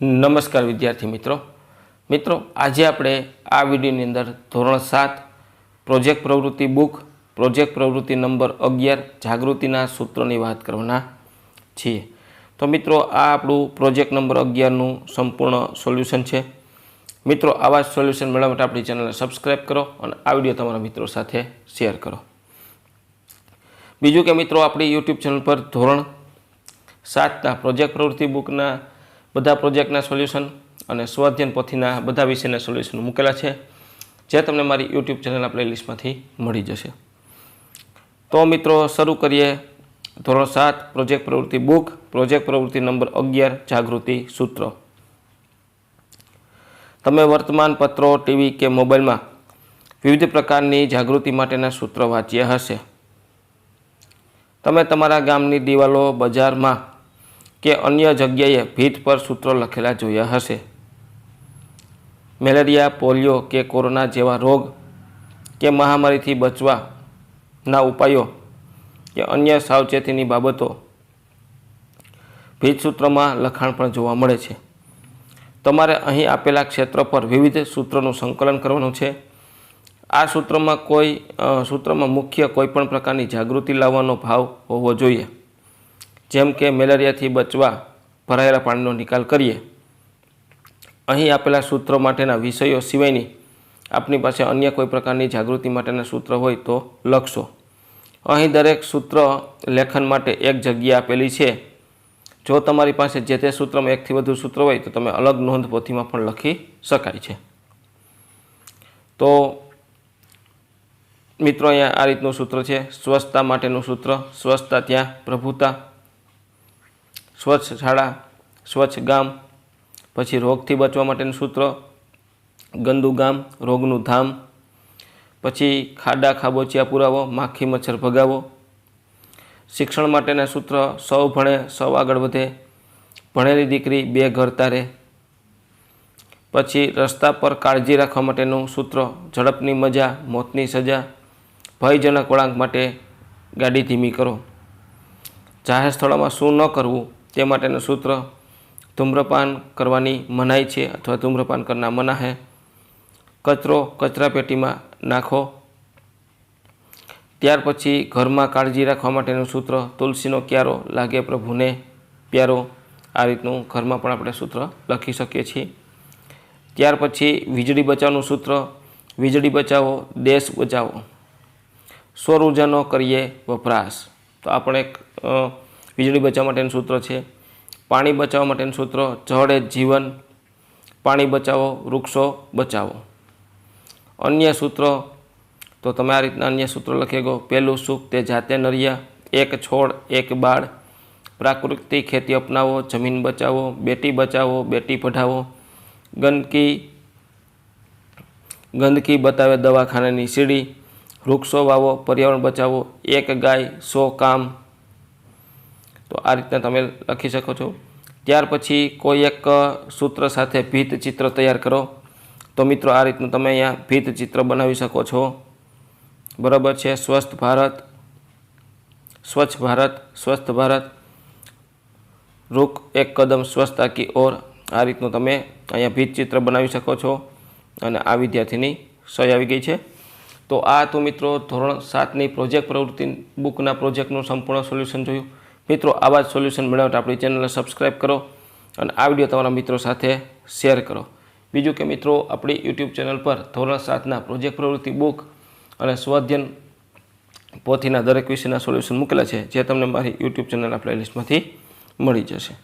નમસ્કાર વિદ્યાર્થી મિત્રો. મિત્રો, આજે આપણે આ વિડીયોની અંદર ધોરણ સાત, પ્રોજેક્ટ પ્રવૃત્તિ બુક, પ્રોજેક્ટ પ્રવૃત્તિ નંબર અગિયાર, જાગૃતિના સૂત્રોની વાત કરવાના છીએ. તો મિત્રો, આ આપણું પ્રોજેક્ટ નંબર અગિયારનું સંપૂર્ણ સોલ્યુશન છે. મિત્રો, આવા જ સોલ્યુશન મેળવવા માટે આપણી ચેનલને સબસ્ક્રાઈબ કરો અને આ વીડિયો તમારા મિત્રો સાથે શેર કરો. બીજું કે મિત્રો, આપણી યુટ્યુબ ચેનલ પર ધોરણ સાતના પ્રોજેક્ટ પ્રવૃત્તિ બુકના બધા પ્રોજેક્ટના સોલ્યુશન અને સ્વાધ્યન પોથીના બધા વિષયના સોલ્યુશન મૂકેલા છે, જે તમને મારી યુટ્યુબ ચેનલના પ્લેલિસ્ટમાંથી મળી જશે. તો મિત્રો, શરૂ કરીએ. ધોરણ સાત, પ્રોજેક્ટ પ્રવૃત્તિ બુક. પ્રોજેક્ટ પ્રવૃત્તિ નંબર અગિયાર, જાગૃતિ સૂત્ર. તમે વર્તમાન પત્રો ટીવી કે મોબાઈલમાં વિવિધ પ્રકારની જાગૃતિ માટેના સૂત્રો વાંચ્યા હશે. તમે તમારા ગામની દિવાલો બજારમાં કે અન્ય જગ્યાએ ભીત પર સૂત્રો લખેલા જોયા હશે. મેલેરિયા, પોલિયો કે કોરોના જેવા રોગ કે મહામારીથી બચવાના ઉપાયો કે અન્ય સાવચેતીની બાબતો ભીત સૂત્રમાં લખાણ પણ જોવા મળે છે. તમારે અહીં આપેલા ક્ષેત્ર પર વિવિધ સૂત્રોનું સંકલન કરવાનું છે. આ સૂત્રમાં કોઈ સૂત્રમાં મુખ્ય કોઈપણ પ્રકારની જાગૃતિ લાવવાનો ભાવ હોવો જોઈએ. જેમ કે મેલેરિયાથી બચવા ભરાયેલા પાણીનો નિકાલ કરીએ. અહીં આપેલા સૂત્રો માટેના વિષયો સિવાયની આપની પાસે અન્ય કોઈ પ્રકારની જાગૃતિ માટેના સૂત્ર હોય તો લખશો. અહીં દરેક સૂત્ર લેખન માટે એક જગ્યા આપેલી છે. જો તમારી પાસે જે તે સૂત્રમાં એકથી વધુ સૂત્ર હોય તો તમે અલગ નોંધ પોથીમાં પણ લખી શકાય છે. તો મિત્રો અહીંયા આ રીતનું સૂત્ર છે. સ્વચ્છતા માટેનું સૂત્ર, સ્વચ્છતા ત્યાં પ્રભુતા સ્વચ્છ શાળા, સ્વચ્છ ગામ, પછી રોગથી બચવા માટેનું સૂત્ર, ગંદુ ગામ, રોગનું ધામ, પછી ખાડા ખાબોચિયા પુરાવો, માખી મચ્છર ભગાવો. શિક્ષણ માટેના સૂત્ર, સૌ ભણે, સૌ આગળ વધે, ભણેલી દીકરી બે ઘર તારે. પછી રસ્તા પર કાળજી રાખવા માટેનું સૂત્ર, ઝડપની મજા, મોતની સજા, ભયજનક વળાંક માટે ગાડી ધીમી કરો. જાહેર સ્થળોમાં શું ન કરવું તે માટેનું સૂત્ર ધૂમ્રપાન કરવાની મનાઈ છે અથવા ધૂમ્રપાન કરના મના હે કચરો કચરા પેટીમાં નાખો. ત્યાર પછી ઘરમાં કાળજી રાખવા માટેનું સૂત્ર તુલસીનો ક્યારો લાગે પ્રભુને પ્યારો. આ રીતનું ઘરમાં પણ આપણે સૂત્ર લખી શકીએ છીએ. ત્યાર પછી વીજળી બચાવનું સૂત્ર, વીજળી બચાવો, દેશ બચાવો. સૌર ઉર્જાનો કરીએ વપરાશ. તો આપણે એક વીજળી બચાવવા માટેનું સૂત્ર છે. પાણી બચાવવા માટેનું સૂત્ર, જળ જીવન, પાણી બચાવો, વૃક્ષો બચાવો. અન્ય સૂત્રો, તો તમે આ રીતના અન્ય સૂત્રો લખી ગયો પહેલું સુખ તે જાતે નરિયા, એક છોડ, એક બાળ. પ્રાકૃતિક ખેતી અપનાવો, જમીન બચાવો, બેટી બચાવો, બેટી પઢાવો. ગંદકી ગંદકી બતાવે દવાખાનાની સીડી. વૃક્ષો વાવો, પર્યાવરણ બચાવો. એક ગાય, સો કામ. તો આ રીતના તમે લખી શકો છો. ત્યાર પછી કોઈ એક સૂત્ર સાથે ભીત ચિત્ર તૈયાર કરો. તો મિત્રો આ રીતનું તમે અહીંયા ભીત ચિત્ર બનાવી શકો છો. બરાબર છે? સ્વસ્થ ભારત, સ્વચ્છ ભારત, સ્વસ્થ ભારત. રૂખ એક કદમ સ્વચ્છતા કી ઓર. આ રીતનું તમે અહીંયા ભીત ચિત્ર બનાવી શકો છો. અને આ વિદ્યાર્થીની સહી આવી ગઈ છે. તો આ તો મિત્રો ધોરણ સાતની પ્રોજેક્ટ પ્રવૃત્તિ. બુકના પ્રોજેક્ટનું સંપૂર્ણ સોલ્યુશન જોયું. મિત્રો, આવા જ સોલ્યુશન મેળવવા માટે આપણી ચેનલને સબસ્ક્રાઈબ કરો અને આ વીડિયો તમારા મિત્રો સાથે શેર કરો. બીજું કે મિત્રો, આપણી યુટ્યુબ ચેનલ પર ધોરણ સાતના પ્રોજેક્ટ પ્રવૃત્તિ બુક અને સ્વાધ્યન પોથીના દરેક વિષયના સોલ્યુશન મૂકેલા છે, જે તમને મારી યુટ્યુબ ચેનલના પ્લેલિસ્ટમાંથી મળી જશે.